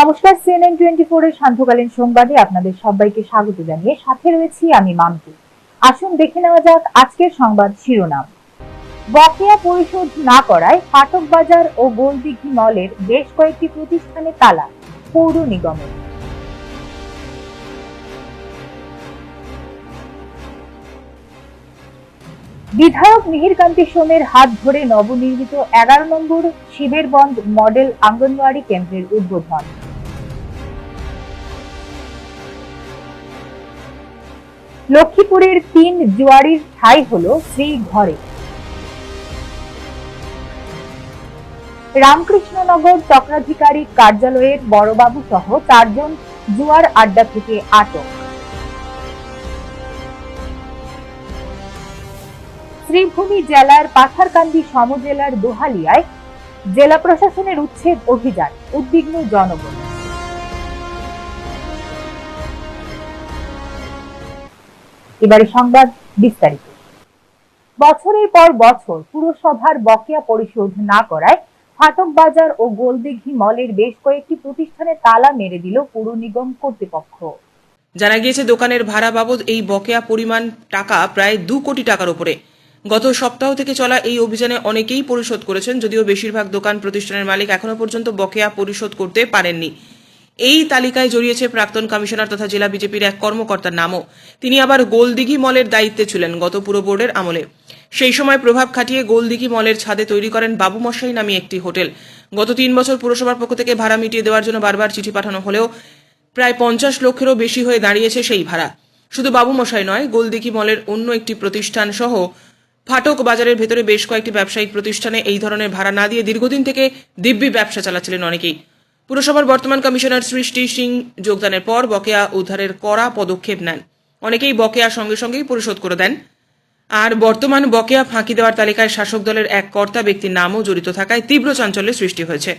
নমস্কার CNN twenty four এর সান্ধ্যকালীন সংবাদে আপনাদের সবাইকে স্বাগত জানিয়ে সাথে রয়েছি আমি মামকি আসুন দেখে নেওয়া যাক আজকের সংবাদ শিরোনাম। বকেয়া পরিশোধ না করায় ফাটক বাজার ও গোলদিঘি মলের বেশ কয়েকটি প্রতিষ্ঠানে তালা, পৌর নিগমের বিধায়ক মিহিরকান্তি সোমের হাত ধরে নবনির্মিত এগারো নম্বর শিবেরবন্ধ মডেল আঙ্গনওয়াড়ি কেন্দ্রের উদ্বোধন। লক্ষ্মীপুরের তিন জুয়ারির ঠাই হল শ্রী ঘরে। রামকৃষ্ণনগর চক্রাধিকারী কার্যালয়ের বড়বাবু সহ চারজন জুয়ার আড্ডা থেকে আটক। শ্রীভূমি জেলার পাথারকান্দি সমজেলার দোহালিয়ায় জেলা প্রশাসনের উচ্ছেদ অভিযান, উদ্বিগ্ন জনগণ। এবারে সংবাদ বিস্তারিত। বছরের পর বছর পুরসভার বকেয়া পরিশোধ না করায় ফাটক বাজার ও গোলদিঘি মলের বেশ কয়েকটি প্রতিষ্ঠানে তালা মেরে দিল পুর নিগম কর্তৃপক্ষ। জানা গিয়েছে, দোকানের ভাড়া বাবদ এই বকেয়া পরিমাণ টাকা প্রায় দু কোটি টাকার উপরে। গত সপ্তাহ থেকে চলা এই অভিযানে অনেকেই পরিশোধ করেছেন, যদিও বেশিরভাগ দোকান প্রতিষ্ঠানের মালিক এখনও পর্যন্ত বকেয়া পরিশোধ করতে পারেননি। এই তালিকায় জড়িয়েছে প্রাক্তন কমিশনার তথা জেলা বিজেপির এক কর্মকর্তার নামও। তিনি আবার গোলদিঘি মলের দায়িত্বে ছিলেন গত পুর বোর্ডের আমলে। সেই সময় প্রভাব খাটিয়ে গোলদিঘি মলের ছাদে তৈরি করেন বাবু মশাই নামে একটি হোটেল। গত তিন বছর পুরসভার পক্ষ থেকে ভাড়া মিটিয়ে দেওয়ার জন্য বারবার চিঠি পাঠানো হলেও প্রায় পঞ্চাশ লক্ষেরও বেশি হয়ে দাঁড়িয়েছে সেই ভাড়া। শুধু বাবু মশাই নয়, গোলদিঘি মলের অন্য একটি প্রতিষ্ঠান সহ ফাটক বাজারের ভেতরে বেশ কয়েকটি ব্যবসায়িক প্রতিষ্ঠানে এই ধরনের ভাড়া না দিয়ে দীর্ঘদিন থেকে দিব্যি ব্যবসা চালাচ্ছিলেন অনেকেই। পুরসভার বর্তমান কমিশনার সৃষ্টি সিং যোগদানের পর বকেয়া উদ্ধারের কড়া পদক্ষেপ নেন অনেকেই বকেয়া সঙ্গে সঙ্গেই পরিশোধ করে দেন আর বর্তমান বকেয়া ফাঁকি দেওয়ার তালিকায় শাসক দলের এক কর্তা ব্যক্তির নামও জড়িত থাকায় তীব্র চাঞ্চল্যের সৃষ্টি হয়েছে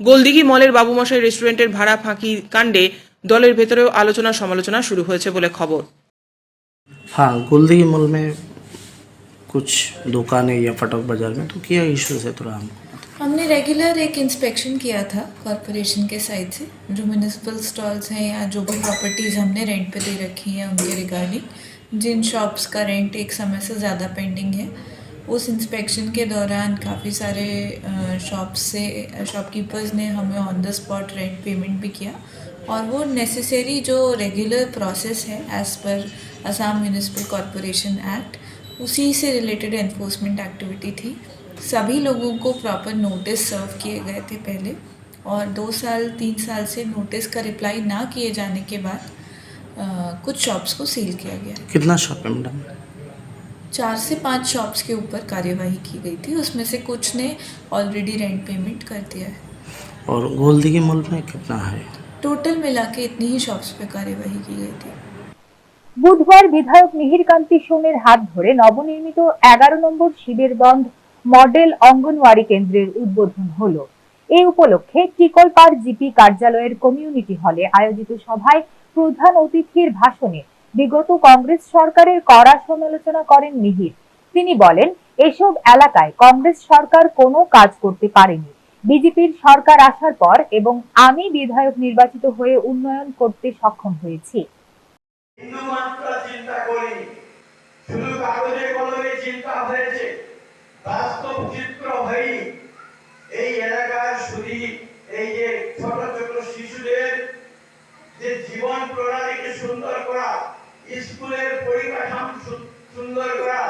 গোলদিঘি মলের বাবুমশাই রেস্টুরেন্টের ভাড়া ফাঁকি কাণ্ডে দলের ভেতরেও আলোচনা সমালোচনা শুরু হয়েছে বলে খবর हाँ गोलदी मॉल में कुछ दुकानें या फटक बाजार में तो क्या इश्यूज है थोड़ा हमको हमने रेगुलर एक इंस्पेक्शन किया था कॉरपोरेशन के साइड से, जो म्यूनिसिपल स्टॉल्स हैं या जो भी प्रॉपर्टीज़ हमने रेंट पे दे रखी हैं उनके रिगार्डिंग जिन शॉप्स का रेंट एक समय से ज़्यादा पेंडिंग है, उस इंस्पेक्शन के दौरान काफ़ी सारे शॉप्स से शॉपकीपर्स ने हमें on the spot rent payment भी किया और वो नेसेसरी जो रेगुलर प्रोसेस है as per Assam municipal corporation act उसी से रिलेटेड एनफोर्समेंट एक्टिविटी थी। सभी लोगों को प्रॉपर नोटिस सर्व किए गए थे पहले और दो साल तीन साल से नोटिस का रिप्लाई ना किए जाने के बाद अ, कुछ शॉप्स को सील किया गया कितना शॉप है मैडम चार से पांच शॉप्स के ऊपर कार्यवाही की गई थी उसमें से कुछ ने ऑलरेडी रेंट पेमेंट कर दिया है और गोलदी मॉल में कितना है टोटल मिला के इतनी ही शॉप्स पे कार्यवाही की गई थी বুধবার বিধায়ক মিহিরকান্তি সোমের হাত ধরে নবনির্মিত এগারো নম্বর শিবের বন্ধ মডেল অঙ্গনওয়াড়ি কেন্দ্রের উদ্বোধন হলো। এই উপলক্ষে টিকলপাড় জিপি কার্যালয়ের কমিউনিটি হলে আয়োজিত সভায় প্রধান অতিথির ভাষণে বিগত কংগ্রেস সরকারের কড়া সমালোচনা করেন মিহির। তিনি বলেন, এসব এলাকায় কংগ্রেস সরকার কোনো কাজ করতে পারেনি। বিজেপির সরকার আসার পর এবং আমি বিধায়ক নির্বাচিত হয়ে উন্নয়ন করতে সক্ষম হয়েছি। চিন্তা করি শুধু কাগজে কলমে চিন্তা হয়েছে। বাস্তব চিত্র হয়নি এই এলাকার শুধু এই যে ছোট ছোট শিশুদের যে জীবন প্রণালীকে সুন্দর করা, স্কুলের পরিকাঠামো সুন্দর করা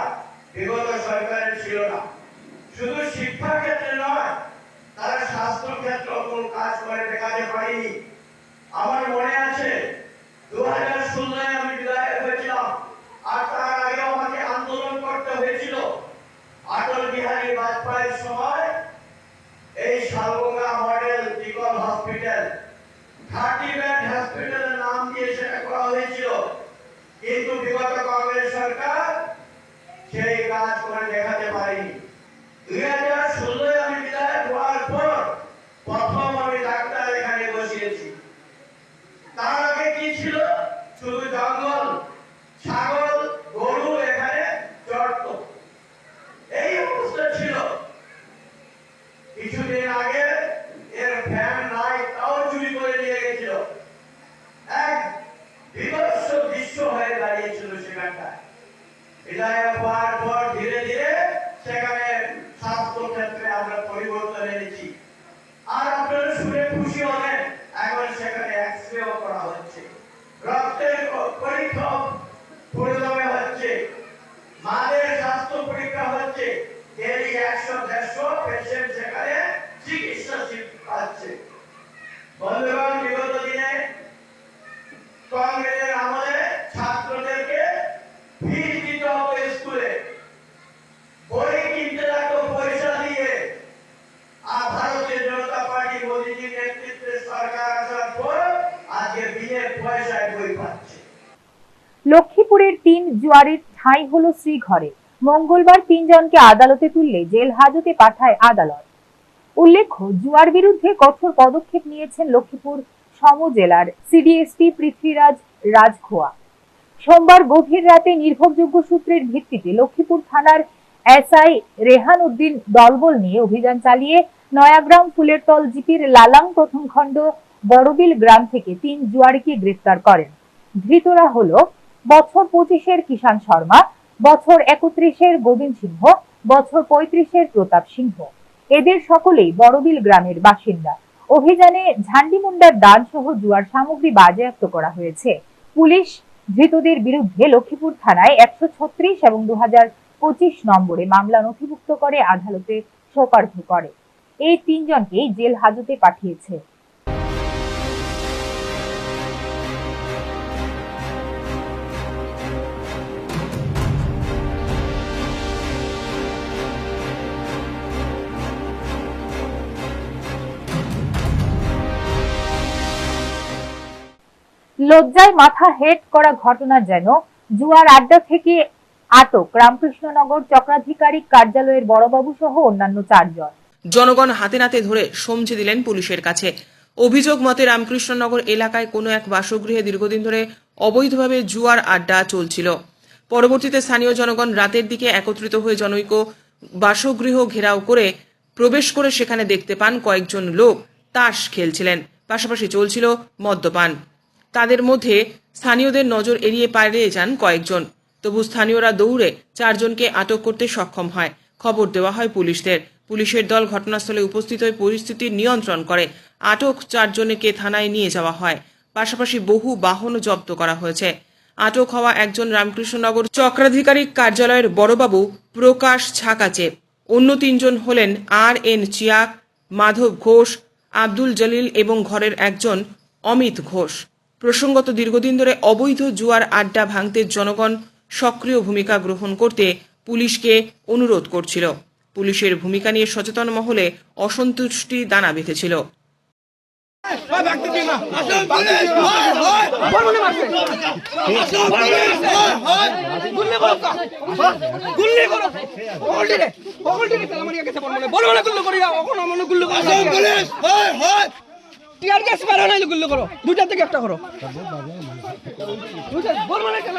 বিগত সরকারের ছিল না। শুধু শিক্ষা ক্ষেত্রে নয়, তারা স্বাস্থ্য ক্ষেত্রে কোন কাজ করে দেখাতে পারেনি আমার মনে আছে দু হাজার পরীক্ষক পরিণামে হচ্ছে। মাদের স্বাস্থ্য পরীক্ষা হচ্ছে। ডেলি একশো, দেড়শো পেশেন্ট সেখানে চিকিৎসা পাচ্ছে। বন্ধুগণ, বিগত দিনে কংগ্রেসের লক্ষ্মীপুরের তিন জুয়ারের ঠাঁই হলো শ্রীঘরে। মঙ্গলবার তিনজনকে আদালতে তুললে জেল হাজতে পাঠায় আদালত। উল্লেখ্য, জুয়ার বিরুদ্ধে কঠোর পদক্ষেপ নিয়েছেন লক্ষ্মীপুর সম জেলার সিডিএসপি পৃথ্বীরাজ রাজখোয়া। সোমবার গভীর রাতে নির্ভরযোগ্য সূত্রের ভিত্তিতে লক্ষ্মীপুর থানার এসআই রেহান উদ্দিন দলবল নিয়ে অভিযান চালিয়ে নয়াগ্রাম ফুলেরতল জিপির লালাং প্রথম খণ্ড বড়বিল গ্রাম থেকে তিন জুয়ারিকে গ্রেফতার করেন। ধৃতরা হলো বছর পঁচিশের কিষান শর্মা, বছর একত্রিশের গোবিন্দ সিংহ, বছর পঁয়ত্রিশের প্রতাপ সিংহ। এদের সকলেই বড়বিল গ্রামের বাসিন্দা। অভিযানে ঝান্ডিমুন্ডার দান সহ জুয়ার সামগ্রী বাজেয়াপ্ত করা হয়েছে। পুলিশ ধৃতদের বিরুদ্ধে লক্ষ্মীপুর থানায় একশো ছত্রিশ এবং দু পঁচিশ নম্বরে মামলা নথিভুক্ত করে আদালতে সোপার্দ করে। এই তিনজনকেই জেল হাজতে পাঠিয়েছে। লজ্জায় মাথা হেট করা ঘটনা যেন জুয়ার আড্ডা থেকে আটক রামকৃষ্ণনগর চক্রাধিকারিক কার্যালয়ের বড়বাবু সহ অন্যান্য চারজন। জনগণ হাতে নাতে ধরে সমঝে দিলেন পুলিশের কাছে। অভিযোগ মতে রামকৃষ্ণনগর এলাকায় কোনো এক বাসগৃহে দীর্ঘদিন ধরে অবৈধভাবে জুয়ার আড্ডা চলছিল। পরবর্তীতে স্থানীয় জনগণ রাতের দিকে একত্রিত হয়ে জনৈক বাসগৃহ ঘেরাও করে প্রবেশ করে সেখানে দেখতে পান কয়েকজন লোক তাস খেলছিলেন। পাশাপাশি চলছিল মদ্যপান। তাদের মধ্যে স্থানীয়দের নজর এড়িয়ে পালিয়ে যান কয়েকজন। তবু স্থানীয়রা দৌড়ে চারজনকে আটক করতে সক্ষম হয়। খবর দেওয়া হয় পুলিশদের। পুলিশের দল ঘটনাস্থলে উপস্থিত হয়ে পরিস্থিতি নিয়ন্ত্রণ করে। আটক চারজনকে থানায় নিয়ে যাওয়া হয়। পাশাপাশি বহু বাহন জব্দ করা হয়েছে। আটক হওয়া একজন রামকৃষ্ণনগর চক্রাধিকারিক কার্যালয়ের বড়বাবু প্রকাশ ছাকাচে। অন্য তিনজন হলেন আর এন চিয়াক, মাধব ঘোষ, আব্দুল জলিল এবং ঘরের একজন অমিত ঘোষ। প্রসঙ্গত দীর্ঘদিন ধরে অবৈধ জুয়ার আড্ডা ভাঙতে জনগণ সক্রিয় ভূমিকা গ্রহণ করতে পুলিশকে অনুরোধ করছিল। পুলিশের ভূমিকা নিয়ে সচেতন মহলে অসন্তুষ্টি দানা বেঁধেছিল। গুল্লি টিয়ার গ্যাস গুল্লি করো। থেকে একটা করো। মনে গেছে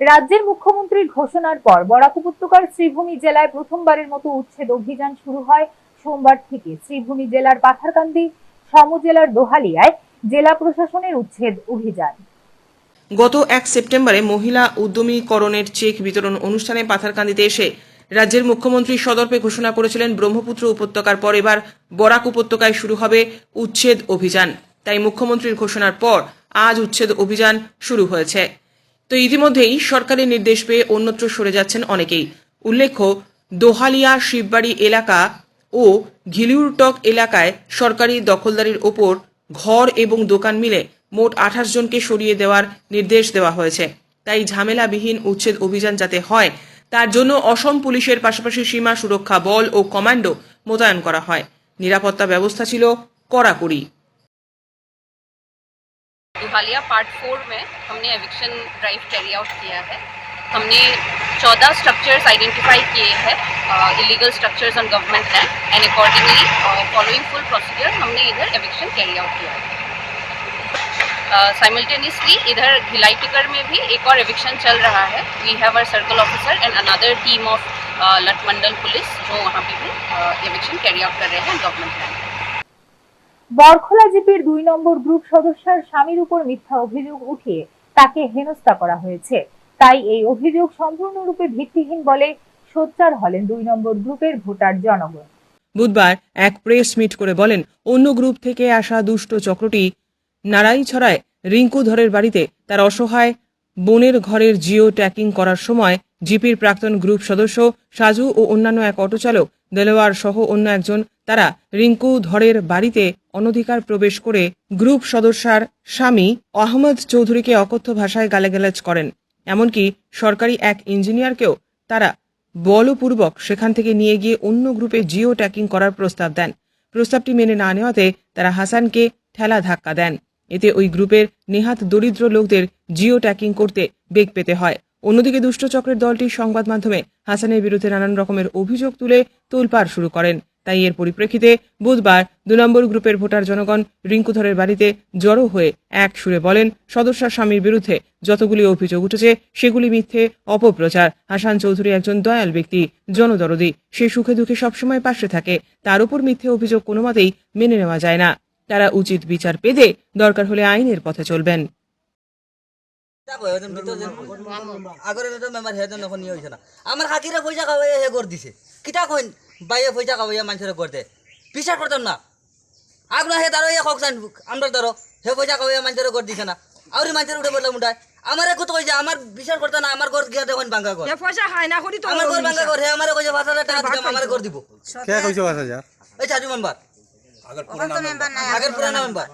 রাজ্যের মুখ্যমন্ত্রীর ঘোষণার পর বরাক উপত্যকার শ্রীভূমি জেলায় প্রথমবারের মতো উচ্ছেদ অভিযান শুরু হয় সোমবার থেকে। শ্রীভূমি জেলার পাথারকান্দি সমজেলার দোহালিয়ায় জেলা প্রশাসনের উচ্ছেদ অভিযান। গত এক সেপ্টেম্বরে মহিলা উদ্যমীকরণের চেক বিতরণ অনুষ্ঠানে পাথারকান্দিতে এসে রাজ্যের মুখ্যমন্ত্রী সদর্পে ঘোষণা করেছিলেন, ব্রহ্মপুত্র উপত্যকার পর এবার বরাক উপত্যকায় শুরু হবে উচ্ছেদ অভিযান। তাই মুখ্যমন্ত্রীর ঘোষণার পর আজ উচ্ছেদ অভিযান শুরু হয়েছে। তো ইতিমধ্যেই সরকারের নির্দেশ পেয়ে অন্যত্র সরে যাচ্ছেন অনেকেই। উল্লেখ্য, দোহালিয়া শিববাড়ি এলাকা ও ঘিলিউরটক এলাকায় সরকারি দখলদারির ওপর ঘর এবং দোকান মিলে মোট আঠাশ জনকে সরিয়ে দেওয়ার নির্দেশ দেওয়া হয়েছে তাই ঝামেলাবিহীন উচ্ছেদ অভিযান যাতে হয় তার জন্য অসম পুলিশের পাশাপাশি সীমা সুরক্ষা বল ও কমান্ডো মোতায়েন করা হয় নিরাপত্তা ব্যবস্থা ছিল কড়াকড়ি दुहालिया पार्ट फोर में हमने एविक्शन ड्राइव कैरी आउट किया है हमने चौदह स्ट्रक्चर्स आइडेंटिफाई किए हैं illegal structures on government land and accordingly following full procedure हमने इधर एविक्शन कैरी आउट किया है साइमल्टेनियसली इधर भिलाई टिकर में भी एक और एविक्शन चल रहा है we have uh circle officer and another team of लट मंडल पुलिस जो वहाँ पे भी एविक्शन कैरी आउट कर रहे हैं गवर्नमेंट लैंड বরখোলা জিপির দুই নম্বর গ্রুপ সদস্যের স্বামীর উপর মিথ্যা অভিযোগ উঠিয়ে তাকে হেনস্থা করা হয়েছে তাই এই অভিযোগ সম্পূর্ণরূপে ভিত্তিহীন বলে সোচ্চার হলেন দুই নম্বর গ্রুপের ভোটার জনগণ। বুধবার এক প্রেস মিট করে বলেন, অন্য গ্রুপ থেকে আসা দুষ্ট চক্রটি নারাইছড়ায় রিঙ্কু ধরের বাড়িতে, তার অসহায় বোনের ঘরের জিও ট্যাকিং করার সময় জিপির প্রাক্তন গ্রুপ সদস্য সাজু ও অন্যান্য এক অটোচালক দেলোয়ার সহ অন্য একজন, তারা রিঙ্কু ধরের বাড়িতে অনধিকার প্রবেশ করে গ্রুপ সদস্যার স্বামী আহমদ চৌধুরীকে অকথ্য ভাষায় গালাগালাজ করেন। এমনকি সরকারি এক ইঞ্জিনিয়ারকেও তারা বলপূর্বক সেখান থেকে নিয়ে গিয়ে অন্য গ্রুপে জিও ট্যাকিং করার প্রস্তাব দেন। প্রস্তাবটি মেনে না নেওয়াতে তারা হাসানকে ঠেলা ধাক্কা দেন। এতে ওই গ্রুপের নেহাত দরিদ্র লোকদের জিও ট্যাকিং করতে বেগ পেতে হয়। অন্যদিকে দুষ্টচক্রের দলটি সংবাদ মাধ্যমে হাসানের বিরুদ্ধে নানান রকমের অভিযোগ তুলে তোলপাড় শুরু করেন। তাই এর পরিপ্রেক্ষিতে বুধবার দু নম্বর গ্রুপের ভোটার জনগণ রিঙ্কুধরের বাড়িতে জড়ো হয়ে এক সুরে বলেন, সদস্যা স্বামীর বিরুদ্ধে যতগুলি অভিযোগ উঠেছে, সেগুলি মিথ্যে, অপপ্রচার। হাসান চৌধুরী একজন দয়াল ব্যক্তি, জনদরদি। সে সুখে দুঃখে সবসময় পাশে থাকে। তার উপর মিথ্যে অভিযোগ কোনো মতেই মেনে নেওয়া যায় না। তারা উচিত বিচার পেতে দরকার হলে আইনের পথে চলবেন। না। আমার হাকিরে পয়সা হে করে দিছে কিতা কইন? বাইয়ে পয়সা খাওয়াইয়া মানুষের করতে বিচার করতাম না। আগনা হে দাঁড়ো ইয়ে খকসান আমরা ধরো হে পয়সা খাওয়াইয়া মানুষের করে দিছে না। আউরি মানুষের উঠে বললাম উঠায়। আমার একটু কইছে আমার বিচার করতে না আমার ঘর গিয়া দেখুন বাঙ্গা কর পয়সা খায় না করি তো। আমার ঘর বাঙ্গা কর হে আমার কইছে পাঁচ হাজার টাকা দিতাম আমার ঘর দিব। কে কইছে পাঁচ হাজার? এই চাচু মেম্বার। আগের পুরানা মেম্বার।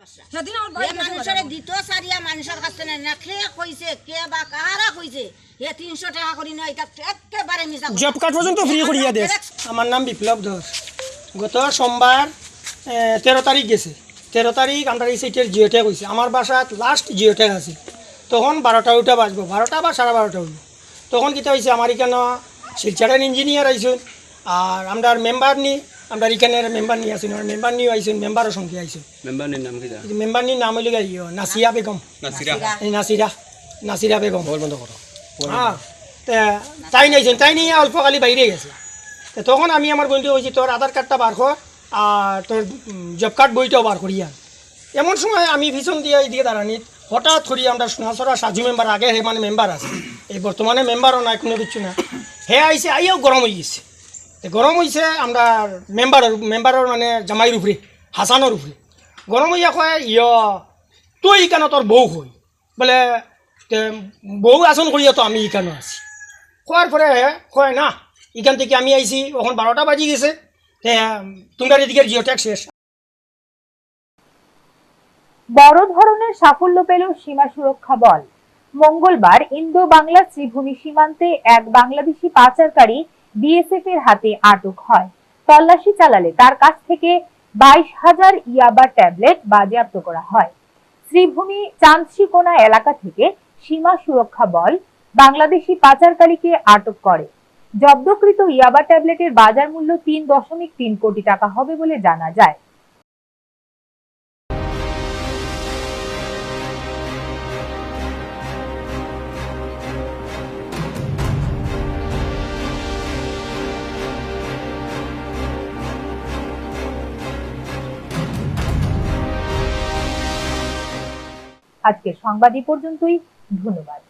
মানুষের দিত সারিয়া মানুষের কাছে না খেয়ে কইছে কে বা কাহারা কইছে এ তিনশো টাকা করি নয় এটা একেবারে মিশা জব কার্ড পর্যন্ত ফ্রি করিয়া দেশ আমার নাম বিপ্লব ধর গত সোমবার তেরো তারিখ গেছে। তেরো তারিখ আমরা এই সাইটের জিওটেক হয়েছে আমার বাসাত লাস্ট জিওটেক আছে তখন বারোটা উঠা বাজবো। বারোটা বা সাড়ে বারোটা হইব তখন কিতা হয়েছে আমার এখানে শিলচারের ইঞ্জিনিয়ার আইসুন। আর আমরা মেম্বার নি। আমরা এখানের মেম্বার নিয়ে আসুন আর মেম্বার নিয়ে আইসুন মেম্বারও সঙ্গে আইসুন মেম্বারের নাম কি মেম্বার নির নাম হইলে ইয়ে নাসিয়া বেগম। নাসিরা নাসিরা নাসিরা বেগম। বন্ধ করো হ্যাঁ তা তাই নিয়েছেন তাই নিয়ে অল্প খালি বাইরে গেছে। তা তখন আমি আমার বন্ধু হয়েছি তোর আধার কার্ডটা বার কর আর তোর জব কার্ড বইটাও বার করিয়া এমন সময় আমি ভীষণ দিয়ে এদিকে দাঁড়ানি হঠাৎ করি আমরা সোনাছড়া সাজু মেম্বার আগে হে মানে মেম্বার আছে। এই বর্তমানে মেম্বারও নাই কোনো কিছু না হে আইসে আইও গরম হয়ে গেছে। গরম হয়েছে আমরা মেম্বারের মেম্বারের মানে জামাইর উপরে হাসানোর উপরে গরম হইয়া কয়, ইয়, তুই কেন তোর বউ হই। বলে বউ আসন করিয়া তো আমি ইকানো আছি। কোয়ার পরে কয়, না এখান থেকে আমি আইছি এখন বারোটা বাজি গেছে। তোমার এদিকে জিওটেক শেষ বড় ধরনের সাফল্য পেল সীমা সুরক্ষা বল। মঙ্গলবার ইন্দো বাংলা ত্রিভূমি সীমান্তে এক বাংলাদেশি পাচারকারী বিএসএফ এর হাতে আটক হয়। তল্লাশি চালালে তার কাছ থেকে বাইশ হাজার ইয়াবা ট্যাবলেট বাজেয়াপ্ত করা হয়। শ্রীভূমি চাঁদশিকোনা এলাকা থেকে সীমা সুরক্ষা বল বাংলাদেশি পাচারকারীকে আটক করে। জব্দকৃত ইয়াবা ট্যাবলেটের বাজার মূল্য তিন দশমিক তিন কোটি টাকা হবে বলে জানা যায়। আজকের সংবাদ এই পর্যন্তই ধন্যবাদ।